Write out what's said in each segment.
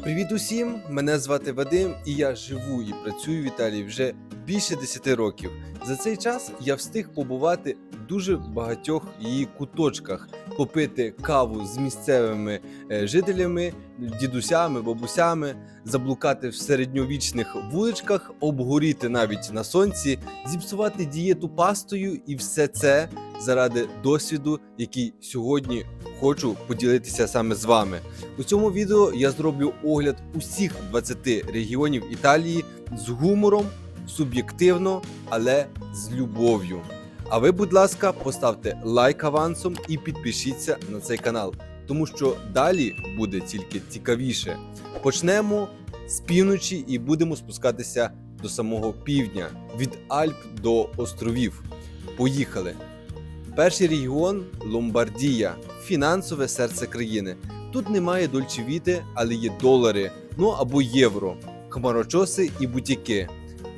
Привіт усім! Мене звати Вадим, і я живу і працюю в Італії вже більше 10 років. За цей час я встиг побувати в дуже багатьох її куточках, попити каву з місцевими е, жителями, дідусями, бабусями, заблукати в середньовічних вуличках, обгоріти навіть на сонці, зіпсувати дієту пастою, і все це заради досвіду, який сьогодні хочу поділитися саме з вами. У цьому відео я зроблю огляд усіх 20 регіонів Італії з гумором, суб'єктивно, але з любов'ю. А ви, будь ласка, поставте лайк авансом і підпишіться на цей канал, тому що далі буде тільки цікавіше. Почнемо з півночі і будемо спускатися до самого півдня від Альп до островів. Поїхали! Перший регіон Ломбардія, фінансове серце країни. Тут немає дольчевіти, але є долари, ну або євро, хмарочоси і бутіки.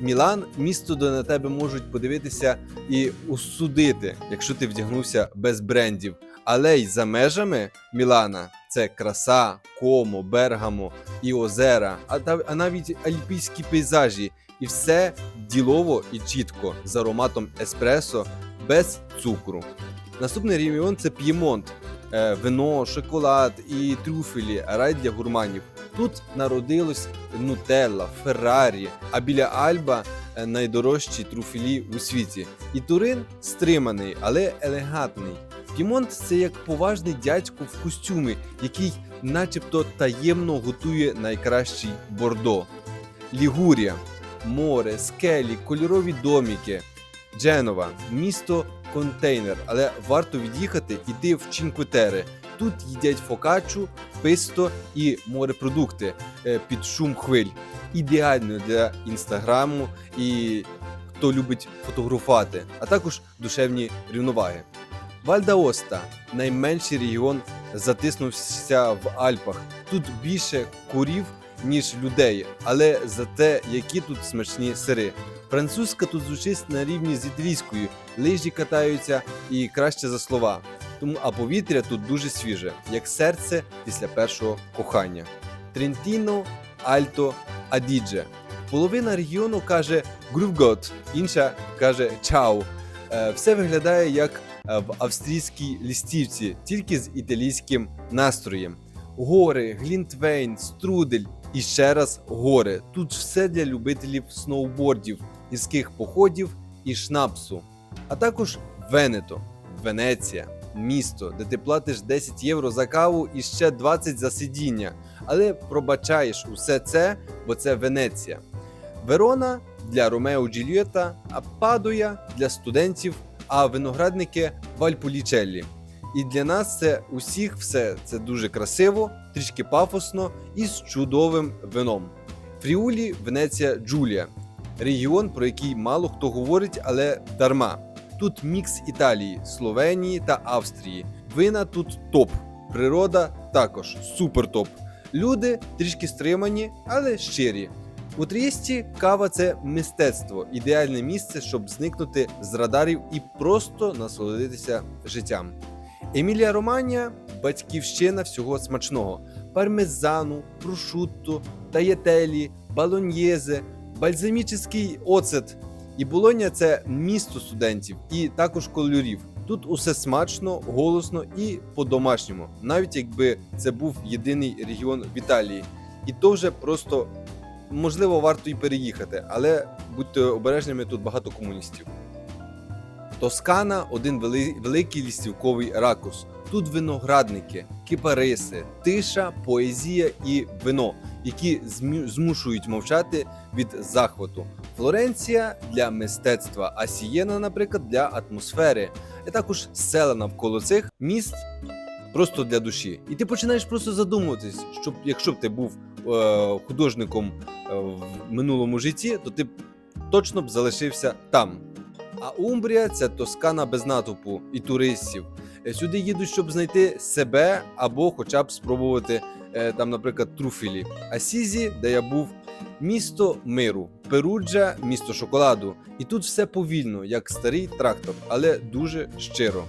Мілан місто, де на тебе можуть подивитися і осудити, якщо ти вдягнувся без брендів. Але й за межами Мілана це краса, комо, бергамо і озера, а, навіть альпійські пейзажі. І все ділово і чітко з ароматом еспресо без цукру. Наступний регіон це П'ємонт. Е, Вино, шоколад і трюфелі, рай для гурманів. Тут народилось Нутелла, Феррарі, а біля Альба е, найдорожчі трюфелі у світі. І Турин стриманий, але елегантний. П'ємонт це як поважний дядько в костюмі, який, начебто, таємно готує найкращий бордо. Лігурія, море, скелі, кольорові доміки. Дженова, місто контейнер, але варто від'їхати іти в Чінкветере. Тут їдять фокачу, писто і морепродукти е, під шум хвиль. Ідеально для інстаграму і хто любить фотографувати, а також душевні рівноваги. Вальдаоста найменший регіон затиснувся в Альпах. Тут більше курів, ніж людей, але зате які тут смачні сири. Французька тут звучить на рівні з італійською, лижі катаються і краще за слова. Тому а повітря тут дуже свіже, як серце після першого кохання. Трентіно, Альто, Адідже. Половина регіону каже Грувгот, інша каже Чау. Е, Все виглядає як е, в австрійській лістівці, тільки з італійським настроєм. Гори, глінтвейн, струдель і ще раз гори. Тут все для любителів сноубордів, гірських походів і шнапсу. А також Венето, Венеція, місто, де ти платиш 10 євро за каву і ще 20 за сидіння. Але пробачаєш усе це, бо це Венеція. Верона для Ромео Джульєта, а Падуя для студентів, а виноградники Вальполічеллі. І для нас це усіх все це дуже красиво, трішки пафосно і з чудовим вином. Фріулі, Венеція, Джулія регіон, про який мало хто говорить, але дарма. Тут мікс Італії, Словенії та Австрії. Вина тут топ, природа також супер топ. Люди трішки стримані, але щирі. У Трієсті кава це мистецтво, ідеальне місце, щоб зникнути з радарів і просто насолодитися життям. Емілія Романія батьківщина всього смачного: пармезану, прошутто, таєтелі, балоньєзе, бальзамічний оцет. І Болоня це місто студентів і також кольорів. Тут усе смачно, голосно і по-домашньому, навіть якби це був єдиний регіон в Італії. І то вже просто можливо варто і переїхати, але будьте обережними, тут багато комуністів. Тоскана один великий лістівковий ракурс. Тут виноградники, кипариси, тиша, поезія і вино, які змушують мовчати від захвату. Флоренція для мистецтва, а Сієна, наприклад, для атмосфери, і також села навколо цих міст просто для душі. І ти починаєш просто задумуватись, щоб якщо б ти був е, художником е, в минулому житті, то ти б точно б залишився там. А Умбрія це Тоскана без натовпу і туристів. Е, Сюди їдуть, щоб знайти себе або хоча б спробувати е, там, наприклад, труфелі. Асізі, де я був, місто миру, Перуджа, місто шоколаду. І тут все повільно, як старий трактор, але дуже щиро.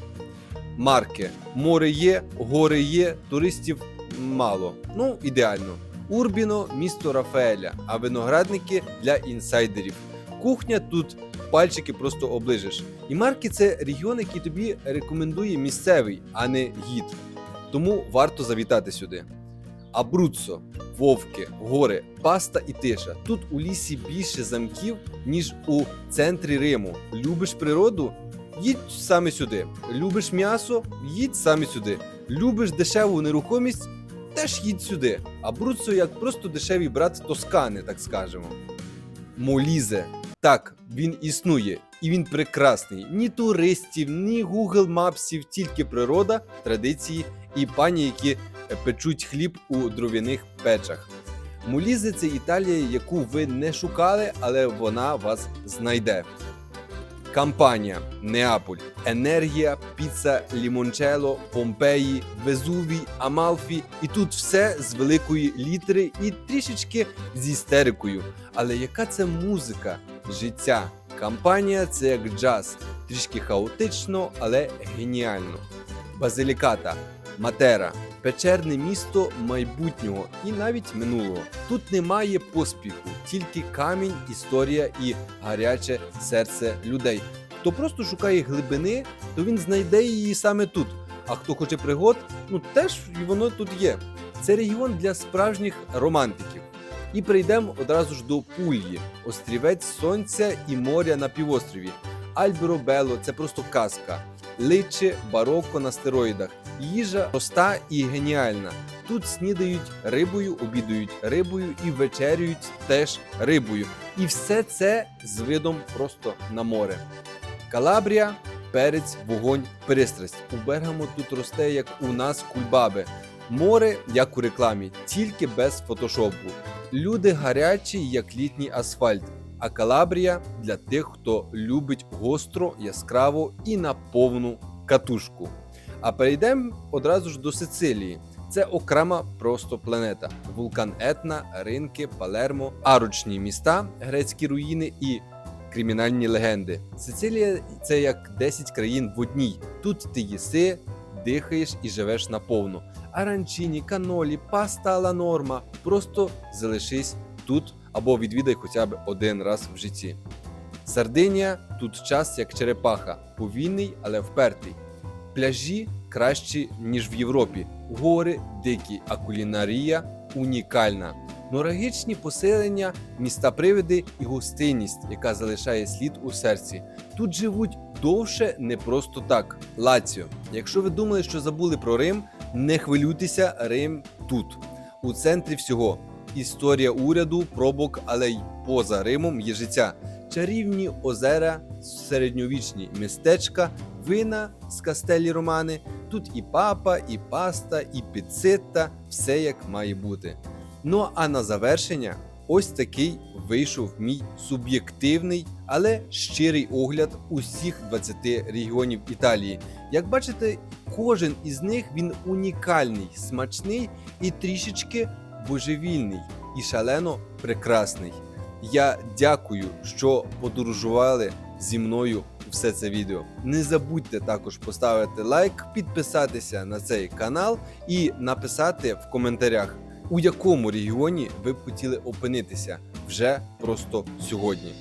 Марки, море є, гори є, туристів мало. Ну, ідеально. Урбіно місто Рафаеля, а виноградники для інсайдерів. Кухня тут пальчики просто оближеш. І марки це регіон, який тобі рекомендує місцевий, а не гід. Тому варто завітати сюди. Абруццо, вовки, гори, паста і тиша. Тут у лісі більше замків, ніж у центрі Риму. Любиш природу? Їдь саме сюди. Любиш м'ясо? Їдь саме сюди. Любиш дешеву нерухомість? Теж їдь сюди. Абруццо як просто дешевий брат Тоскани, так скажемо. Молізе. Так, він існує, і він прекрасний. Ні туристів, ні Google Мапсів, тільки природа, традиції і пані, які е, печуть хліб у дров'яних печах. Молізе це Італія, яку ви не шукали, але вона вас знайде. Кампанія, Неаполь, Енергія, Піца, Лімончело, Помпеї, Везувій, Амалфі. І тут все з великої літери і трішечки з істерикою. Але яка це музика, життя? Кампанія це як джаз, трішки хаотично, але геніально. Базиліката, Матера, печерне місто майбутнього і навіть минулого. Тут немає поспіху, тільки камінь, історія і гаряче серце людей. Хто просто шукає глибини, то він знайде її саме тут. А хто хоче пригод, ну теж і воно тут є. Це регіон для справжніх романтиків. І прийдемо одразу ж до Пульї, острівець сонця і моря на півострові. Альберобело це просто казка. Личе бароко на стероїдах. Їжа проста і геніальна. Тут снідають рибою, обідають рибою і вечерюють теж рибою. І все це з видом просто на море. Калабрія, перець, вогонь, пристрасть. У Бергамо тут росте, як у нас кульбаби. Море, як у рекламі, тільки без фотошопу. Люди гарячі, як літній асфальт. А Калабрія для тих, хто любить гостро, яскраво і на повну катушку. А перейдемо одразу ж до Сицилії. Це окрема просто планета. Вулкан Етна, ринки, Палермо, арочні міста, грецькі руїни і кримінальні легенди. Сицилія це як 10 країн в одній. Тут ти їси, дихаєш і живеш наповну. Аранчині, канолі, паста ала норма. Просто залишись тут або відвідай хоча б один раз в житті. Сардинія тут час як черепаха, повільний, але впертий. Пляжі кращі, ніж в Європі, гори дикі, а кулінарія унікальна. Норагічні поселення, міста привиди і гостинність, яка залишає слід у серці. Тут живуть довше не просто так. Лаціо. Якщо ви думали, що забули про Рим, не хвилюйтеся, Рим тут, у центрі всього. Історія уряду, пробок, але й поза Римом є життя. Чарівні озера, середньовічні містечка, вина з кастелі Романи. Тут і папа, і паста, і піцетта, все як має бути. Ну а на завершення, ось такий вийшов мій суб'єктивний, але щирий огляд усіх 20 регіонів Італії. Як бачите, кожен із них він унікальний, смачний і трішечки божевільний і шалено прекрасний. Я дякую, що подорожували зі мною все це відео. Не забудьте також поставити лайк, підписатися на цей канал і написати в коментарях, у якому регіоні ви б хотіли опинитися вже просто сьогодні.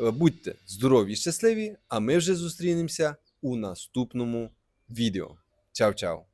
Е, Будьте здорові і щасливі, а ми вже зустрінемося у наступному відео. Чао-чао!